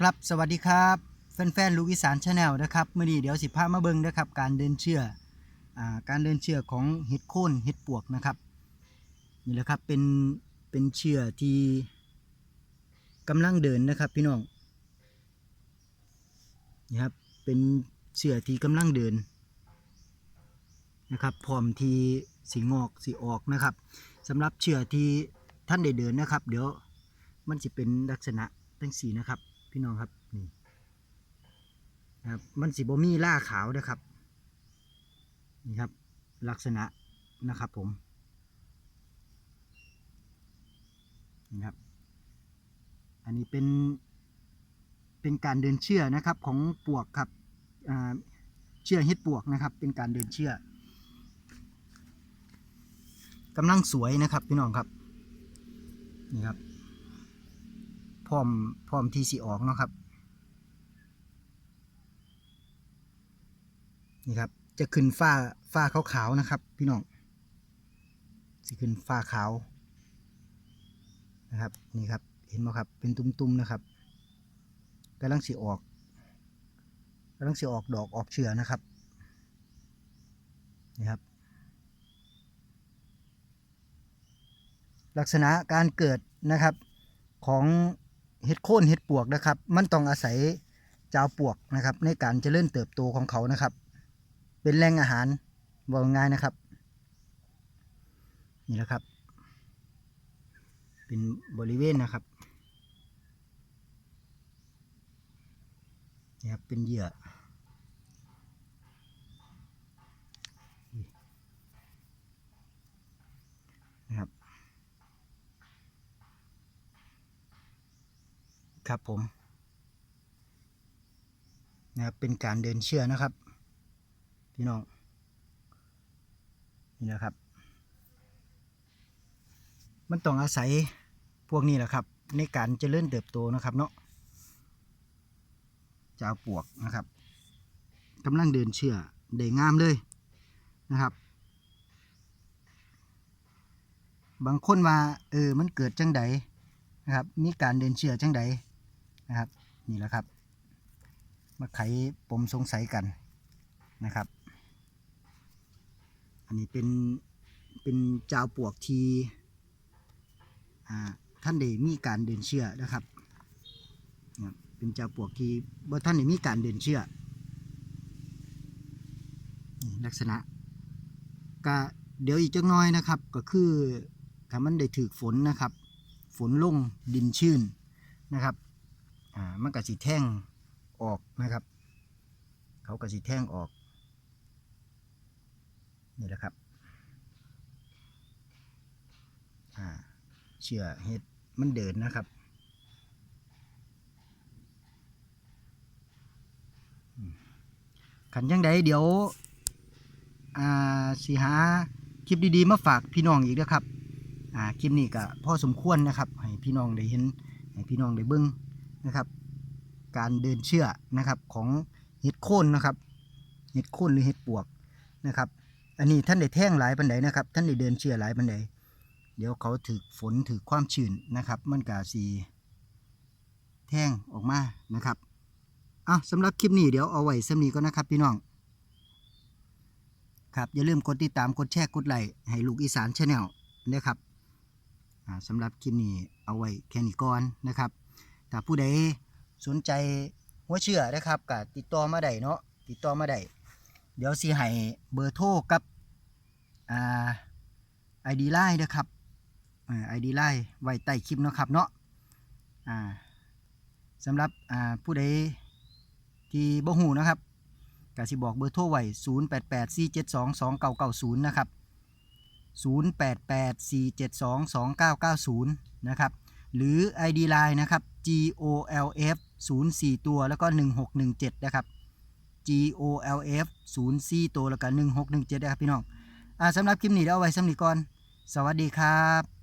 ครับสวัสดีครับแฟนๆลูกอีสานชาแนลนะครับเมื่อนี้เดี๋ยวสิพามาเบิ่งนะครับการเดินเชื่ออการเดินเชื่อของเห็ดโคนเห็ดปวกนะครับนี่แหละครับเป็นเป็นเชื่อที่กำลังเดินนะครับพี่น้องนี่ครับเป็นเชื่อที่กำลังเดินนะครับพร้อมที่สีงอกสีออกนะครับสำหรับเชื่อที่ท่านได้เดินนะครับ เดี๋ยวมันจะเป็นลักษณะตั้งสีนะครับ พี่น้องครับนี่นะครับมันสีบมีล่าขาวนะครับนี่ครับ ลักษณะนะครับผมนี่ครับ อันนี้เป็นเป็นการเดินเชื่อนะครับของปวกครับเชื่อเฮ็ดปวกนะครับ เป็นการเดินเชื่อกำลังสวยนะครับพี่น้องครับนี่ครับ พร้อมพร้อมที่สีออกเนาะครับ นี่ครับ จะขึ้นฝ้าฝ้าขาวๆนะครับ พี่น้องสิขึ้นฝ้าขาวนะครับนี่ครับเห็นไหมครับเป็นตุ้มๆนะครับกำลังสีออกกำลังสีออกดอกออกเชื้อนะครับนี่ครับ ลักษณะการเกิดนะครับของ เห็ดโค่นเห็ดปวกนะครับ มันต้องอาศัยเจ้าปวกนะครับ ในการเจริญเติบโตของเขานะครับ เป็นแหล่งอาหารว่าง่ายนะครับ นี่แหละครับ เป็นบริเวณนะครับนี่ครับเป็นเหยื่อนะครับ ครับผมนะครับเป็นการเดินเชื่อนะครับ พี่น้องนี่นะครับ มันต้องอาศัยพวกนี้แหละครับ ในการเจริญเติบโตนะครับเนาะเจ้าปวกนะครับกำลังเดินเชื่อได้งามเลยนะครับ บางคนว่าเออมันเกิดจังใดนะครับ มีการเดินเชื่อจังใด นะครับ นี่แหละครับ มาไขปมสงสัยกันนะครับ อันนี้เป็นเป็นเจ้าปวกทีท่านได้มีการเดินเชื่อนะครับนะครับเป็นเจ้าปวกที่บ่ท่านได้มีการเดินเชื่อลักษณะก็เดี๋ยวอีกจักน้อยนะครับ ก็คือถ้ามันได้ถือฝนนะครับ ฝนลงดินชื้นนะครับ อ่ามันก็สิแท่งออกนะครับ เขาก็สิแท่งออก นี่แหละครับอ่าเชื่อเห็ดมันเดินนะครับขันยังไดเดี๋ยวอ่าสิหาคลิปดีๆ มาฝากพี่น้องอีกนะครับอ่าคลิปนี้ก็พ่อสมควรนะครับ ให้พี่น้องได้เห็น ให้พี่น้องได้เบิ้ง นะครับ การเดินเชื่อนะครับของเห็ดโคนนะครับเห็ดโคนหรือเห็ดปวกนะครับ อันนี้ท่านได้แท่งหลายปันไดนะครับ ท่านได้เดินเชื่อหลายปันไดเดี๋ยวเขาถือฝนถือความชื้นนะครับ มันกาสีแท่งออกมานะครับอะสำหรับคลิปนี้เดี๋ยวเอาไว้สำนีก็นะครับพี่น้องครับอย่าลืมกดติดตามกดแชร์กดไลค์ให้ลูกอีสานชาแนลนะครับสำหรับคลิปนี้เอาไว้แค่นี้ก่อนนะครับ ถ้าผู้ใดสนใจหัวเชื่อนะครับก็ติดต่อมาได้เนาะติดต่อมาได้เดี๋ยวสิให้เบอร์โทรกับอ่าไอดีไลน์นะครับไอดีไลน์ไว้ใต้คลิปเนาะครับเนาะอ่าสำหรับอ่าผู้ใดที่บ่หูนะครับกสิบอกเบอร์โทรไว้0884722990 นะครับ 0884722990 นะครับ หรือ ID Line นะครับ GOLF 04 ตัว แล้วก็ 1617 นะครับ GOLF 04 ตัว แล้วก็ 1617 นะครับพี่น้อง อ่าสำหรับคลิปนี้เดี๋ยวเอาไว้สำหรับก่อน สวัสดีครับ